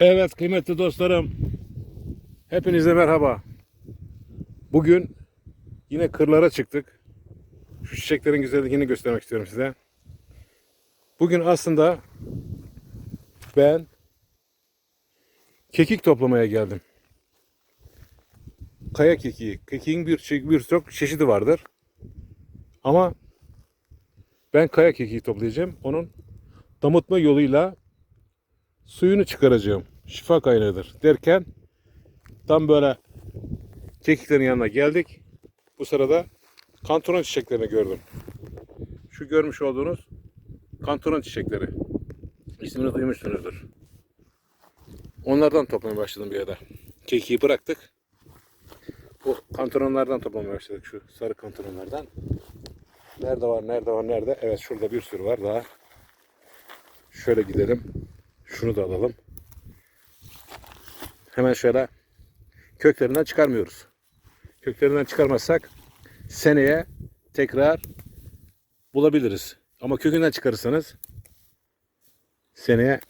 Evet kıymetli dostlarım. Hepinize merhaba. Bugün yine kırlara çıktık. Şu çiçeklerin güzelliğini göstermek istiyorum size. Bugün aslında ben kekik toplamaya geldim. Kaya kekiği. Kekiğin bir birçok çeşidi vardır. Ama ben kaya kekiği toplayacağım. Onun damıtma yoluyla suyunu çıkaracağım. Şifa kaynağıdır derken tam böyle kekiklerin yanına geldik. Bu sırada kantaron çiçeklerini gördüm. Şu görmüş olduğunuz kantaron çiçekleri. İsmini duymuşsunuzdur. Onlardan toplamaya başladım bir ara. Kekiği bıraktık. Bu kantaronlardan toplamaya başladık. Şu sarı kantaronlardan. Nerede var, nerede var, nerede? Evet şurada bir sürü var daha. Şöyle gidelim. Şunu da alalım. Hemen şöyle köklerinden çıkarmıyoruz. Köklerinden çıkarmazsak seneye tekrar bulabiliriz. Ama kökünden çıkarırsanız seneye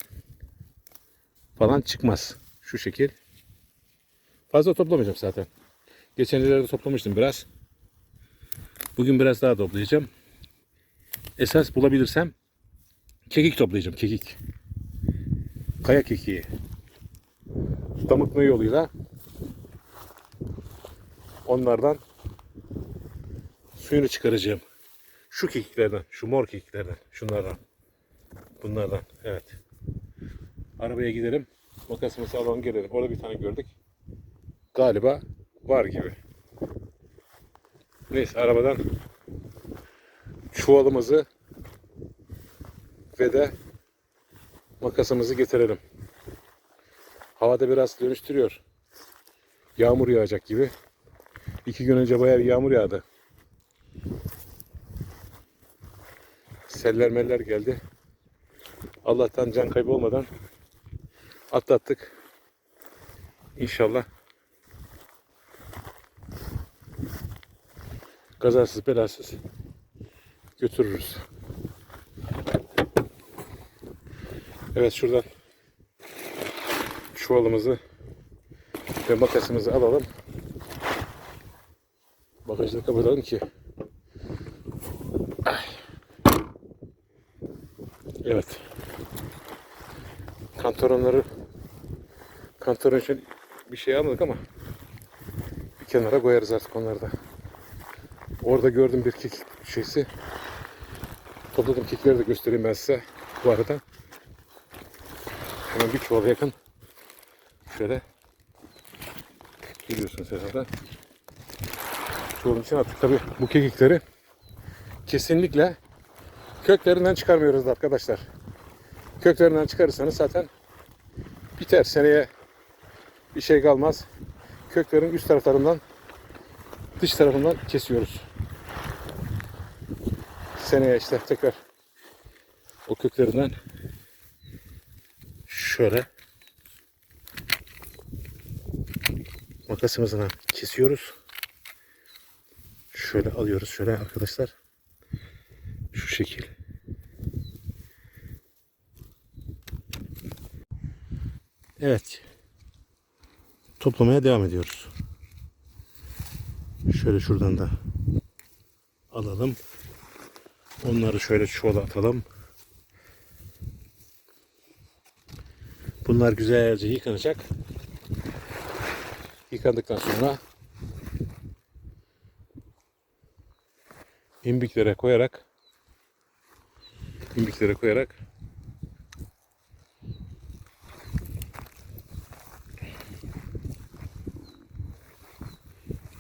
falan çıkmaz. Şu şekil. Fazla toplamayacağım zaten. Geçen yıllarda toplamıştım biraz. Bugün biraz daha toplayacağım. Esas bulabilirsem kekik toplayacağım. Kekik kaya kekiği damıtma yoluyla onlardan suyunu çıkaracağım. Şu kekiklerden, şu mor kekiklerden, şunlardan. Bunlardan, evet. Arabaya gidelim. Makasımızı alalım gelelim. Orada bir tane gördük. Galiba var gibi. Neyse arabadan çuvalımızı ve de makasımızı getirelim. Havada biraz dönüştürüyor. Yağmur yağacak gibi. İki gün önce bayağı bir yağmur yağdı. Seller meller geldi. Allah'tan can kaybı olmadan atlattık. İnşallah kazasız belasız götürürüz. Evet şuradan çuvalımızı ve makasımızı alalım. Bagajını kapatalım ki. Evet. Kantoronları kantoron için bir şey almadık ama bir kenara koyarız artık onları da. Orada gördüm bir kekik şeysi. Topladım kekikleri de göstereyim ben size bu arada. Hemen bir çuvala yakın şöyle biliyorsunuz herhalde. Çuvalın için attık. Tabi bu kekikleri kesinlikle köklerinden çıkarmıyoruz arkadaşlar. Köklerinden çıkarırsanız zaten biter. Seneye bir şey kalmaz. Köklerin üst taraflarından dış tarafından kesiyoruz. Seneye işte tekrar o köklerinden şöyle makasımızla kesiyoruz. Şöyle alıyoruz şöyle arkadaşlar. Şu şekil. Evet. Toplamaya devam ediyoruz. Şöyle şuradan da alalım. Onları şöyle çuvala atalım. Bunlar güzelce yıkanacak. Yıkandıktan sonra imbiklere koyarak imbiklere koyarak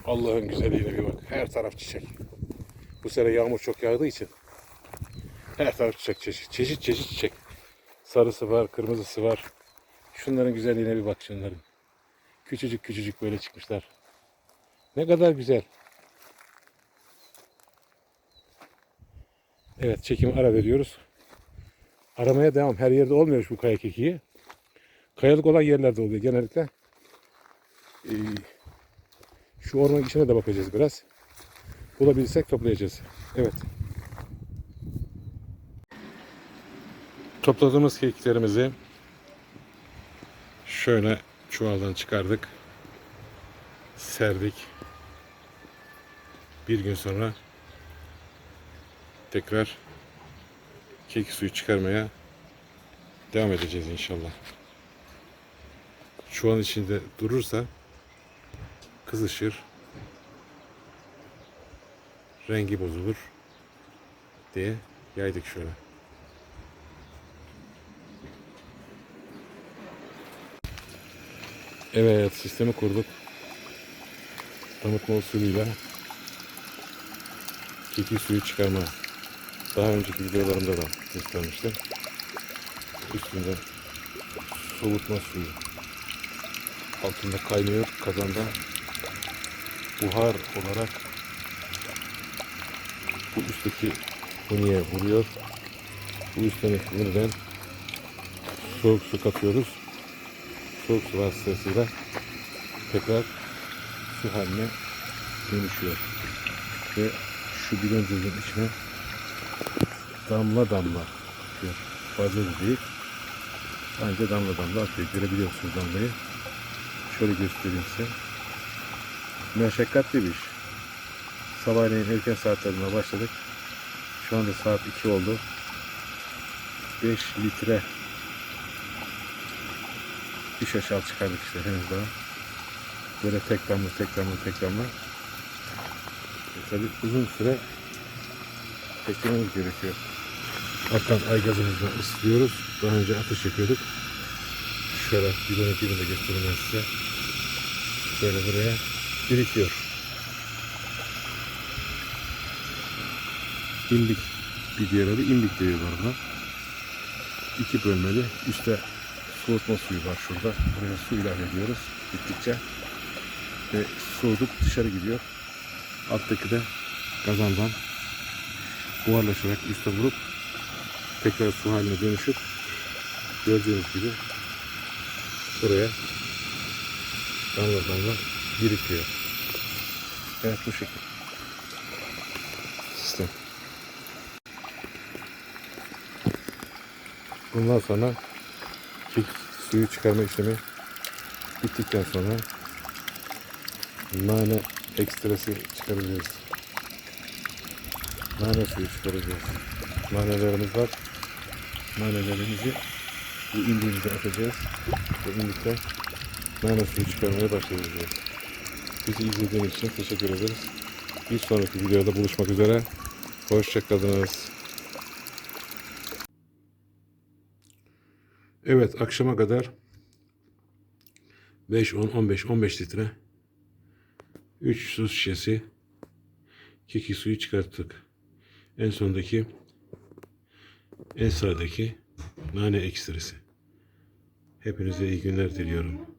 Allah'ın güzelliğine bir bak. Her taraf çiçek. Bu sene yağmur çok yağdığı için her taraf çiçek çeşit. Çeşit çeşit çiçek. Sarısı var, kırmızısı var. Şunların güzelliğine bir bak şunların. Küçücük küçücük böyle çıkmışlar. Ne kadar güzel. Evet çekim ara veriyoruz. Aramaya devam. Her yerde olmuyor bu kaya kekiği. Kayalık olan yerlerde oluyor genellikle. Ee, şu orman içine de bakacağız biraz. Bulabilirsek toplayacağız. Evet. Topladığımız kekiklerimizi Şöyle çuvaldan çıkardık. Serdik. Bir gün sonra tekrar keki suyu çıkarmaya devam edeceğiz inşallah. Çuvalın içinde durursa kızışır. Rengi bozulur diye yaydık şöyle. Evet sistemi kurduk. Damıtma usulüyle keki suyu çıkarma. Daha önceki videolarımda da göstermiştim. Üstünde soğutma suyu. Altında kaynıyor kazanda. Buhar olarak bu üstteki huniye vuruyor. Bu üstteki huniden soğuk su katıyoruz. Soğuk su vasıtasıyla tekrar su haline dönüşüyor. Ve şu biloncozun içine damla damla akıyor. Fazla değil. Anca damla damla akıyor. Görebiliyorsunuz damlayı. Şöyle göstereyim size. Meşakkatli bir iş. Sabahleyin erken saatlerinde başladık. Şu anda saat 2 oldu. 5 litre bir şaşal çıkardık işte henüz daha. Böyle tek damla tek damla tek damla. E, tabii uzun süre beklememiz gerekiyor. Artan ay gazımızla ısıtıyoruz. Daha önce ateş yakıyorduk. Şöyle bidon ekibini de göstereyim ben size. Böyle buraya birikiyor. İmbik bir diğer adı imbik diyorlar buna. İki bölmeli. Üstte soğutma suyu var şurada. Buraya su ilave ediyoruz bittikçe. Ve soğudup dışarı gidiyor. Alttaki de kazandan buharlaşarak üste vurup tekrar su haline dönüşüp gördüğünüz gibi buraya damla damla birikiyor. Evet bu şekilde. Sistem. Bundan sonra kek suyu çıkarma işlemi bittikten sonra nane ekstrası çıkaracağız. Nane suyu çıkaracağız. Nanelerimiz var. Nanelerimizi bu indiğimize atacağız. Ve indikten nane suyu çıkarmaya başlayacağız. Bizi izlediğiniz için teşekkür ederiz. Bir sonraki videoda buluşmak üzere. Hoşçakalınız. Evet akşama kadar 5, 10, 15, 15 litre 3 su şişesi keki suyu çıkarttık. En sondaki en sıradaki nane ekstresi. Hepinize iyi günler diliyorum.